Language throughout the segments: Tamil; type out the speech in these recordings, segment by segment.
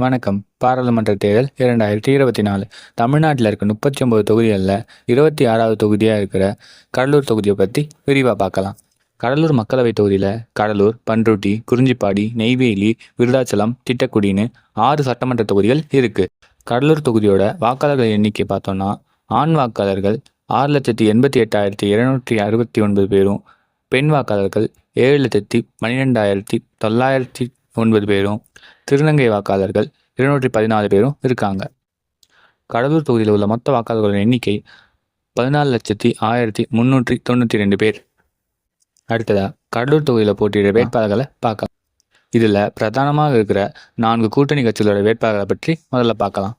வணக்கம். பாராளுமன்ற தேர்தல் இரண்டாயிரத்தி இருபத்தி நாலு. தமிழ்நாட்டில் இருக்க முப்பத்தி ஒம்பது தொகுதிகளில் இருபத்தி ஆறாவது தொகுதியாக இருக்கிற கடலூர் தொகுதியை பற்றி விரிவாக பார்க்கலாம். கடலூர் மக்களவைத் தொகுதியில் கடலூர் பன்ருட்டி குறிஞ்சிப்பாடி நெய்வேலி விருதாச்சலம் திட்டக்குடின்னு ஆறு சட்டமன்ற தொகுதிகள் இருக்குது கடலூர் தொகுதியோட வாக்காளர்கள் எண்ணிக்கை பார்த்தோன்னா ஆண் வாக்காளர்கள் ஆறு லட்சத்தி எண்பத்தி எட்டாயிரத்தி இருநூற்றி அறுபத்தி ஒன்பது பேரும் பெண் வாக்காளர்கள் ஏழு லட்சத்தி பன்னிரெண்டாயிரத்தி தொள்ளாயிரத்தி ஒன்பது பேரும் திருநங்கை வாக்காளர்கள் இருநூற்றி பதினாலு பேரும் இருக்காங்க. கடலூர் தொகுதியில் உள்ள மொத்த வாக்காளர்களின் எண்ணிக்கை பதினாலு லட்சத்தி ஆயிரத்தி முந்நூற்றி தொண்ணூற்றி ரெண்டு பேர். அடுத்ததா கடலூர் தொகுதியில் போட்டியிட வேட்பாளர்களை பார்க்கலாம். இதில் பிரதானமாக இருக்கிற நான்கு கூட்டணி கட்சிகளோட வேட்பாளர்களை பற்றி முதல்ல பார்க்கலாம்.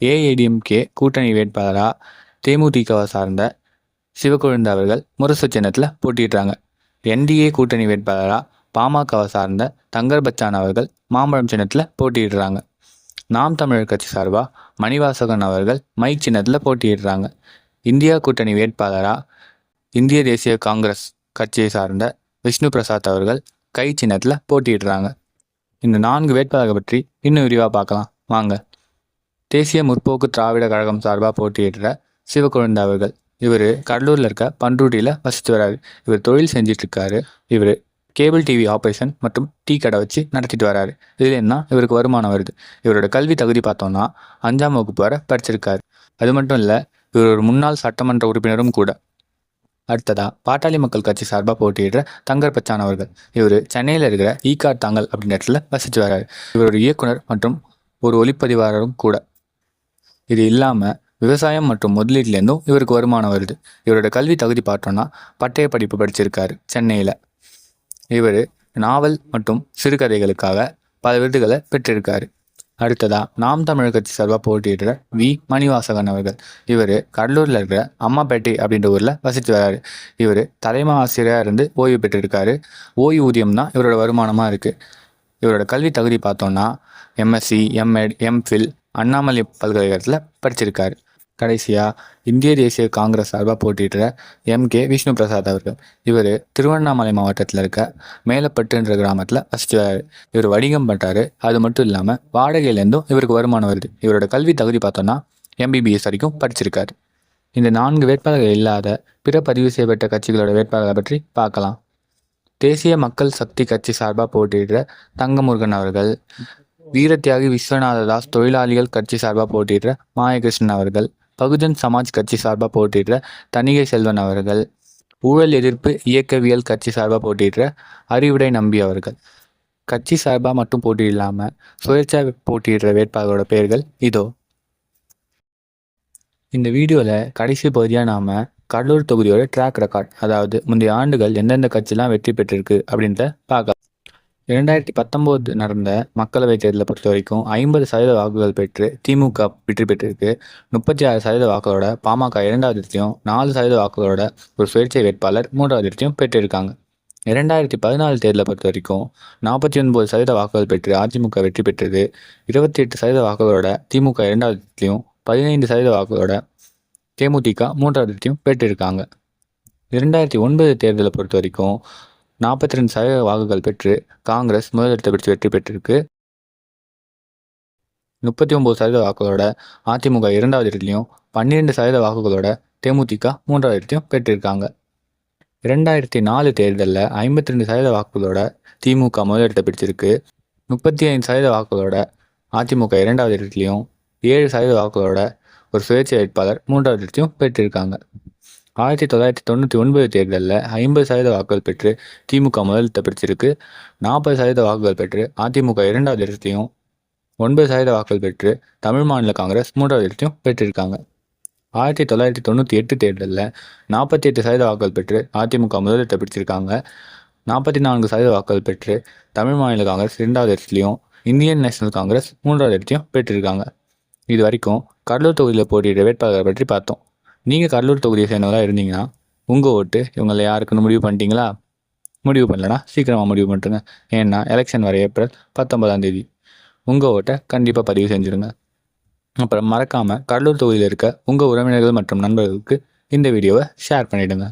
ஏஐடிஎம்கே கூட்டணி வேட்பாளராக தேமுதிகவை சார்ந்த சிவக்கொழுந்து அவர்கள் முரசு சின்னத்தில் போட்டியிடுறாங்க. என்டிஏ கூட்டணி வேட்பாளராக பாமகவை சார்ந்த தங்கர் பச்சான் அவர்கள் மாம்பழம் சின்னத்தில் போட்டியிடுறாங்க. நாம் தமிழர் கட்சி சார்பாக மணிவாசகன் அவர்கள் மைக் சின்னத்தில் போட்டியிடுறாங்க. இந்தியா கூட்டணி வேட்பாளராக இந்திய தேசிய காங்கிரஸ் கட்சியை சார்ந்த விஷ்ணு பிரசாத் அவர்கள் கை சின்னத்தில் போட்டியிடுறாங்க. இந்த நான்கு வேட்பாளர்கள் பற்றி இன்னும் விரிவாக பார்க்கலாம். வாங்க. தேசிய முற்போக்கு திராவிட கழகம் சார்பாக போட்டியிடுற சிவக்குழந்தை அவர்கள். இவர் கடலூரில் இருக்க பண்ருட்டியில் வசித்து வராரு. இவர் தொழில் செஞ்சிட்ருக்காரு இவர் கேபிள் டிவி ஆப்ரேஷன் மற்றும் டீ கடை வச்சு நடத்திட்டு வராரு. இதில் என்ன? இவருக்கு வருமானம் வருது. இவரோட கல்வி தகுதி பார்த்தோம்னா அஞ்சாம் வகுப்பு வர படிச்சிருக்காரு. அது மட்டும் இல்லை இவர் ஒரு முன்னாள் சட்டமன்ற உறுப்பினரும் கூட. அடுத்ததா பாட்டாளி மக்கள் கட்சி சார்பாக போட்டியிடுற தங்கர் பச்சான் அவர்கள். இவர் சென்னையில் இருக்கிற ஈகார் தாங்கல் அப்படின்ற இடத்துல வசித்து வராரு. இவர் இயக்குனர் மற்றும் ஒரு ஒளிப்பதிவாளரும் கூட. இது இல்லாமல் விவசாயம் மற்றும் முதலீட்லேருந்தும் இவருக்கு வருமானம் வருது. இவரோட கல்வி தகுதி பார்த்தோன்னா பட்டய படிப்பு படிச்சிருக்காரு சென்னையில். இவர் நாவல் மற்றும் சிறுகதைகளுக்காக பல விருதுகளை பெற்றிருக்காரு. அடுத்ததா நாம் தமிழர் கட்சி சார்பாக போட்டியிடுற வி. மணிவாசகன் அவர்கள். இவர் கடலூரில் இருக்கிற அம்மாப்பேட்டை அப்படின்ற ஊரில் வசித்து வராரு. இவர் தலைமை ஆசிரியராக இருந்து ஓய்வு பெற்றிருக்காரு. ஓய்வூதியம் தான் இவரோட வருமானமாக இருக்குது இவரோட கல்வி தகுதி பார்த்தோன்னா எம்எஸ்சி எம்எட் எம்ஃபில் அண்ணாமலை பல்கலைக்கழகத்தில் படிச்சிருக்காரு. கடைசியாக இந்திய தேசிய காங்கிரஸ் சார்பாக போட்டியிடுற எம். கே. விஷ்ணு பிரசாத் அவர்கள். இவர் திருவண்ணாமலை மாவட்டத்தில் இருக்க மேலப்பட்டுன்ற கிராமத்தில் வசித்து இவர் வணிகம் பண்ணுறாரு அது மட்டும் இல்லாமல் வாடகையிலேருந்தும் இவருக்கு வருமானம் வருது. இவரோட கல்வி தகுதி பார்த்தோன்னா எம்பிபிஎஸ் வரைக்கும் படிச்சிருக்காரு. இந்த நான்கு வேட்பாளர்கள் இல்லாத பிற பதிவு செய்யப்பட்ட கட்சிகளோட வேட்பாளர்களை பற்றி பார்க்கலாம். தேசிய மக்கள் சக்தி கட்சி சார்பாக போட்டியிடுற தங்கமுருகன் அவர்கள் வீரத்தியாகி விஸ்வநாததாஸ் தொழிலாளிகள் கட்சி சார்பாக போட்டியிடுற மாயகிருஷ்ணன் அவர்கள் பகுஜன் சமாஜ் கட்சி சார்பாக போட்டியிடுற தணிகை செல்வன் அவர்கள் ஊழல் எதிர்ப்பு இயக்கவியல் கட்சி சார்பாக போட்டியிடுற அறிவுடை நம்பி அவர்கள். கட்சி சார்பாக மட்டும் போட்டியிடலாமல் சுயேட்சா போட்டியிடுற வேட்பாளரோட பெயர்கள் இதோ. இந்த வீடியோவில் கடைசி பகுதியாக நாம் கடலூர் தொகுதியோட ட்ராக் ரெக்கார்ட் அதாவது முந்தைய ஆண்டுகள் எந்தெந்த கட்சிலாம் வெற்றி பெற்றிருக்கு அப்படின்றத பார்க்கலாம். இரண்டாயிரத்தி பத்தொம்போது நடந்த மக்களவைத் தேர்தலை பொறுத்த வரைக்கும் ஐம்பது சதவீத வாக்குகள் பெற்று திமுக வெற்றி பெற்றிருக்கு. முப்பத்தி ஆறு சதவீத வாக்குகளோட பாமக இரண்டாவது இடத்தையும் நாலு சதவீத வாக்குகளோட ஒரு சுயேட்சை வேட்பாளர் மூன்றாவது இடத்தையும் பெற்றிருக்காங்க. இரண்டாயிரத்தி பதினாலு தேர்தலை பொறுத்த வரைக்கும் நாற்பத்தி ஒன்பது சதவீத வாக்குகள் பெற்று அதிமுக வெற்றி பெற்றது. இருபத்தி எட்டு சதவீத வாக்குகளோட திமுக இரண்டாவது இடத்தையும் பதினைந்து சதவீத வாக்குகளோட தேமுதிக மூன்றாவது இடத்தையும் பெற்றிருக்காங்க. இரண்டாயிரத்தி ஒன்பது தேர்தலை பொறுத்த வரைக்கும் நாற்பத்தி ரெண்டு சதவீத வாக்குகள் பெற்று காங்கிரஸ் முதலிடத்தை பெற்று வெற்றி பெற்றிருக்கு. முப்பத்தி ஒம்பது சதவீத வாக்குகளோட அதிமுக இரண்டாவது இடத்துலையும் பன்னிரெண்டு சதவீத வாக்குகளோட தேமுதிக மூன்றாவது இடத்தையும் பெற்றிருக்காங்க. இரண்டாயிரத்தி நாலு தேர்தலில் ஐம்பத்தி ரெண்டு சதவீத வாக்குகளோட திமுக முதலிடத்தை பிடிச்சிருக்கு. முப்பத்தி ஐந்து சதவீத வாக்குகளோட அதிமுக இரண்டாவது இடத்துலையும் ஏழு சதவீத வாக்குகளோட ஒரு சுயேட்சை வேட்பாளர் மூன்றாவது இடத்தையும் பெற்றிருக்காங்க. ஆயிரத்தி தொள்ளாயிரத்தி தொண்ணூற்றி ஒன்பது தேர்தலில் ஐம்பது சதவீத வாக்குகள் பெற்று திமுக முதலிடத்தை பிடிச்சிருக்கு. நாற்பது சதவீத வாக்குகள் பெற்று அதிமுக இரண்டாவது இடத்தையும் ஒன்பது சதவீத வாக்குகள் பெற்று தமிழ் மாநில காங்கிரஸ் மூன்றாவது இடத்தையும் பெற்றிருக்காங்க. ஆயிரத்தி தொள்ளாயிரத்தி தொண்ணூற்றி எட்டு தேர்தலில் நாற்பத்தி எட்டு சதவீத வாக்குகள் பெற்று அதிமுக முதலிடத்தை பிடிச்சிருக்காங்க. நாற்பத்தி நான்கு சதவீத வாக்குகள் பெற்று தமிழ் மாநில காங்கிரஸ் இரண்டாவது இடத்துலையும் இந்தியன் நேஷனல் காங்கிரஸ் மூன்றாவது இடத்தையும் பெற்றிருக்காங்க. இது வரைக்கும் கடலூர் தொகுதியில் போட்டியிட வேட்பாளர்களை பற்றி பார்த்தோம். நீங்கள் கடலூர் தொகுதியை சேர்ந்தவராக இருந்தீங்கன்னா உங்கள் ஓட்டு இவங்களை யாருக்குன்னு முடிவு பண்ணிட்டீங்களா? முடிவு பண்ணலனா சீக்கிரமாக முடிவு பண்ணிட்டுங்க ஏன்னா எலெக்ஷன் வர ஏப்ரல் பத்தொன்பதாம் தேதி. உங்கள் ஓட்டை கண்டிப்பாக பதிவு செஞ்சுருங்க. அப்புறம் மறக்காமல் கடலூர் தொகுதியில் இருக்க உங்கள் உறவினர்கள் மற்றும் நண்பர்களுக்கு இந்த வீடியோவை ஷேர் பண்ணிவிடுங்க